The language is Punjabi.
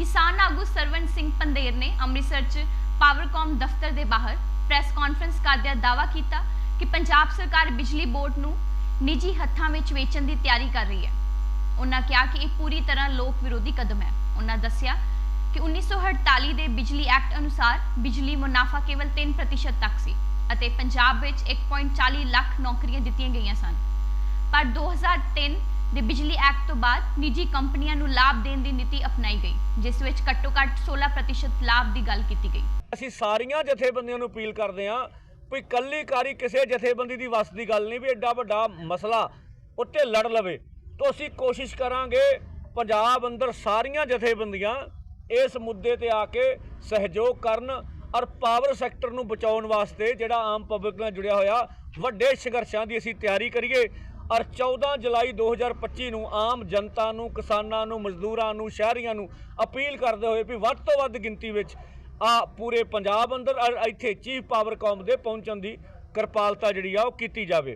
ਕਿਸਾਨ ਆਗੂ ਸਰਵਨ ਸਿੰਘ ਪੰਦੇਰ ਨੇ ਅੰਮ੍ਰਿਤਸਰ 'ਚ ਪਾਵਰਕਾਮ ਦਫ਼ਤਰ ਦੇ ਬਾਹਰ ਪ੍ਰੈਸ ਕਾਨਫਰੰਸ ਕਰਦਿਆਂ ਦਾਅਵਾ ਕੀਤਾ ਕਿ ਪੰਜਾਬ ਸਰਕਾਰ ਬਿਜਲੀ ਬੋਰਡ ਨੂੰ ਨਿੱਜੀ ਹੱਥਾਂ ਵਿੱਚ ਵੇਚਣ ਦੀ ਤਿਆਰੀ ਕਰ ਰਹੀ ਹੈ। ਉਹਨਾਂ ਕਿਹਾ ਕਿ ਇਹ ਪੂਰੀ ਤਰ੍ਹਾਂ ਲੋਕ ਵਿਰੋਧੀ ਕਦਮ ਹੈ। ਉਹਨਾਂ ਦੱਸਿਆ ਕਿ 1948 ਦੇ ਬਿਜਲੀ ਐਕਟ ਅਨੁਸਾਰ ਬਿਜਲੀ ਮੁਨਾਫਾ ਕੇਵਲ 3% ਤੱਕ ਸੀ ਅਤੇ ਪੰਜਾਬ ਵਿੱਚ 1.40 ਲੱਖ ਨੌਕਰੀਆਂ ਦਿੱਤੀਆਂ ਗਈਆਂ ਸਨ। ਪਰ 2003 ਦੇ ਬਿਜਲੀ ਐਕਟ ਤੋਂ ਬਾਅਦ ਨਿੱਜੀ ਕੰਪਨੀਆਂ ਨੂੰ ਲਾਭ ਦੇਣ ਦੀ ਨੀਤੀ ਅਪਣਾਈ ਗਈ, ਜਿਸ ਵਿੱਚ ਘੱਟੋ-ਘੱਟ 16% ਲਾਭ ਦੀ ਗੱਲ ਕੀਤੀ ਗਈ। ਅਸੀਂ ਸਾਰੀਆਂ ਜਥੇਬੰਦੀਆਂ ਨੂੰ ਅਪੀਲ ਕਰਦੇ ਹਾਂ ਵੀ ਕੱਲੀ ਕਾਰੀ ਕਿਸੇ ਜਥੇਬੰਦੀ ਦੀ ਵਸ ਦੀ ਗੱਲ ਨਹੀਂ ਵੀ ਐਡਾ ਵੱਡਾ ਮਸਲਾ ਉੱਤੇ ਲੜ ਲਵੇ। ਤਾਂ ਅਸੀਂ ਕੋਸ਼ਿਸ਼ ਕਰਾਂਗੇ ਪੰਜਾਬ ਅੰਦਰ ਸਾਰੀਆਂ ਜਥੇਬੰਦੀਆਂ ਇਸ ਮੁੱਦੇ ਤੇ ਆ ਕੇ ਸਹਿਯੋਗ ਕਰਨ ਔਰ ਪਾਵਰ ਸੈਕਟਰ ਨੂੰ ਬਚਾਉਣ ਵਾਸਤੇ ਜਿਹੜਾ ਆਮ ਪਬਲਿਕ ਨਾਲ ਜੁੜਿਆ ਹੋਇਆ ਵੱਡੇ ਸੰਘਰਸ਼ਾਂ ਦੀ ਅਸੀਂ ਤਿਆਰੀ ਕਰੀਏ। ਔਰ 14 ਜੁਲਾਈ 2025 ਨੂੰ ਆਮ ਜਨਤਾ ਨੂੰ, ਕਿਸਾਨਾਂ ਨੂੰ, ਮਜ਼ਦੂਰਾਂ ਨੂੰ, ਸ਼ਹਿਰੀਆਂ ਨੂੰ ਅਪੀਲ ਕਰਦੇ ਹੋਏ ਵੀ ਵੱਧ ਤੋਂ ਵੱਧ ਗਿਣਤੀ ਵਿੱਚ ਆ ਪੂਰੇ ਪੰਜਾਬ ਅੰਦਰ ਔਰ ਇੱਥੇ ਚੀਫ ਪਾਵਰ ਕਾਮ ਦੇ ਪਹੁੰਚਣ ਦੀ ਕਿਰਪਾਲਤਾ ਜਿਹੜੀ ਆ ਉਹ ਕੀਤੀ ਜਾਵੇ।